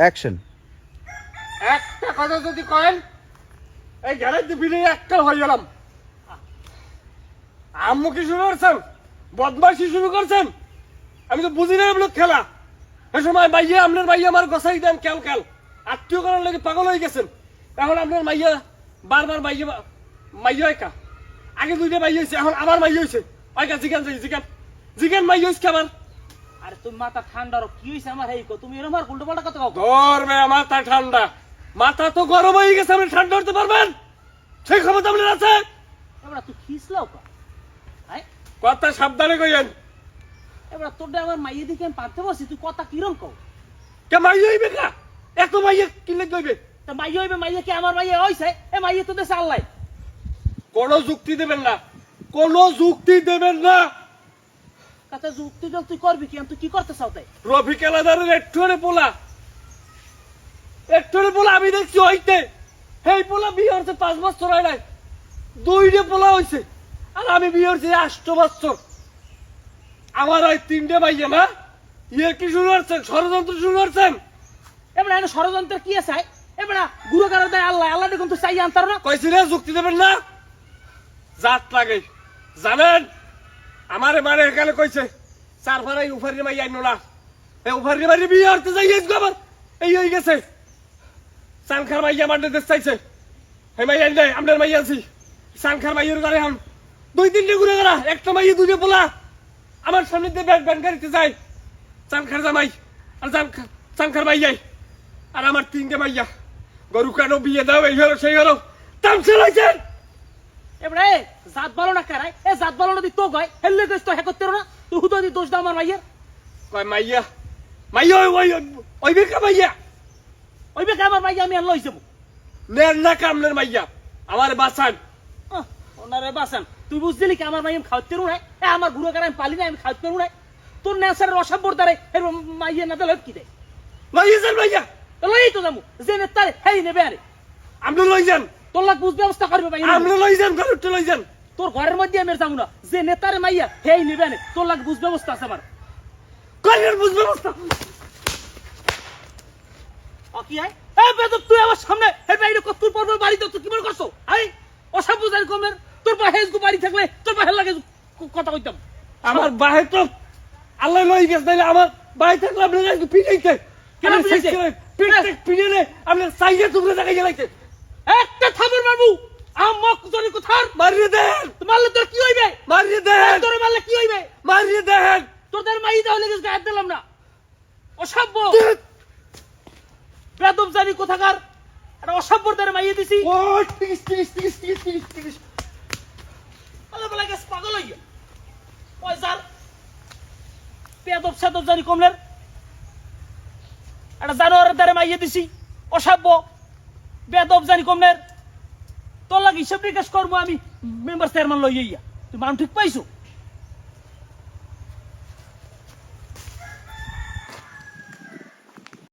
Action একটা কথা যদি কয়েন এই গ্যারেজ বিলে একটা হয়ে গেলাম। আম্মু কি শুরু করছেন? বদমাশি শুরু করছেন? আমি তো বুঝি না এগুলো খেলা। এ সময় মাইয়া আপনার মাইয়া আমার গসাই দেন কেল কেল আত্মীয় করার লাগে পাগল হয়ে গেছেন। এখন আপনার মাইয়া বারবার মাইয়া মাইয়া একা? আগে দুইটা মাইয়া হয়েছে এখন আবার মাইয়া হয়েছে ওইকা জিগান যাই, জিগান। মাইয়া হয়েছে আবার। আরে তুমি মাথা ঠান্ডা রো কি হইছে আমার? এই তুমি এরকম আর উল্টো পাল্টা কথা কও। ধরবে মাথা ঠান্ডা। মাথা তো গরম হয়ে গেছে আপনি ঠান্ডা করতে পারবেন? সেই ক্ষমতা আপনার আছে? এবার তুই খিসলাও কা? কথা সাবধানে কইেন এবার তোর আমার মাইয়ে দিকে আমি পারতে বসি তুই কথা কিরম কও? কে মাইয়া হইবে কা? এত মাইয়া কিনলে কইবে তা মাইয়ে হইবে মাইয়ে কি আমার মাইয়ে হইছে? এ মাইয়ে তো দেশে আল্লাহ। কোনো যুক্তি দেবেন না। কোনো যুক্তি দেবেন না। কাতে যুক্তি তুই করবি কি? তুই কি করতে চাও তাই? রফিক একটুরে পোলা। একটুরে পোলা আমি দেখছি হইতে। সেই পোলা বিয়ে হচ্ছে পাঁচ বছর হয় নাই। দুইটে পোলা হইছে। আর আমি বিয়ে হচ্ছে আষ্ট বছর। আমার ওই তিনটে মাইয়া না ইয়ে কি শুরু করছেন? ষড়যন্ত্র শুরু করছেন? এবার এনে ষড়যন্ত্র কি আছে? এবার গুরু কারও দেয় আল্লাহ আল্লাহ দেখুন তো চাই আনতার না। কইছি রে যুক্তি দেবেন না? জাত লাগে। জানেন? আমারে মানে এখানে কইছে, চার ভাড়াই উফারি মাই আইনো না। এই উফারি মারি বিয়ে হতে যাই গেছে আবার, এই হয়ে গেছে। সানখার মাই মারতে দেশ চাইছে। হে মাই আইন দেয় আপনার মাই আছি। সানখার মাইয়ের গাড়ি হন দুই তিনটে ঘুরে গেলা একটা মাইয়ে দুইটা পোলা। আমার সামনে দিয়ে ব্যাগ ব্যান গাড়িতে যায় চানখার জামাই, আর চানখার মাই যাই আর আমার তিনটে মাইয়া, গরু কেন বিয়ে দাও, এই হলো, সেই হলো। তামসে লাইছেন? এবার জাত বলো না কারাই এ জাত বলো না দি তো গয় হেললে গেছ তো হ্যাঁ করতে না তুই হুতো দি দোষ দাও আমার মাইয়ের কয় মাইয়া? মাইয়া ওই ওই ওই বেকা মাইয়া। ওই বেকে আমার মাইয়া আমি লই যাব। নেন না কামনের মাইয়া আমার বাসান। ওনারে বাসান। তুই বুঝলি কি আমার মাইয়া আমি খাওয়াতে রু নাই এ আমার গুরু কারাই আমি পালি না আমি খাওয়াতে রু নাই তোর নেশারের অসাব্বর দ্বারে এর মাইয়া না দিলে কি দেয়? মাইয়া যান মাইয়া। লই তো যাব। যে নেতারে হেই নেবে আরে। আপনি লই যান। তোর লাগ বুঝ ব্যবস্থা করবে ভাই আপনি লই যান গরুটা লই যান তোর ঘরের মধ্যে আমি যাব না। যে নেতারে মাইয়া হেই নেবে আরে তোর লাগ বুঝ ব্যবস্থা আছে আমার। করিয়ার বুঝবে ব্যবস্থা। ও কি হয় এই বেদব তুই আমার সামনে এই বাইরে কত পর পর বাড়িতে তুই কি মনে করছ? আই অসব বুঝার কমের তোর পা হেজগু বাড়ি থাকলে তোর পা লাগে কথা কইতাম। আমার বাহে তো আল্লাহ লই গেছে তাইলে আমার বাহে থাকলে আপনি পিটাইতে। কেন শেষ পিটাইতে? করে পিটতে সাইজে টুকরে জায়গায় গেলাইতে একটা থামর মারবু। আম মক জনি কোথার? মারিয়ে দেন। মারলে তোর কি হইবে? মারিয়ে দেন। তোর মারলে কি হইবে? মারিয়ে দেন। তোদের মাই দাও লেগে গায়ে দিলাম না। অসভ্য বেদব জানি কোথাকার? একটা অসভ্যর দ্বারা মাইয়ে দিছি। ও টিস টিস টিস টিস টিস টিস আল্লাহ বলা গেছে পাগল হইয়া। ওই জাল? বেদব সেদব জানি কমলের। একটা জানোয়ারের দ্বারা মাইয়ে দিছি। অসভ্য বেদব জানি কমলের তোর লাগে হিসাব নিকাশ করব আমি, মেম্বার চেয়ারম্যান লইয়া। ইয়া তুই মান ঠিক পাইছো?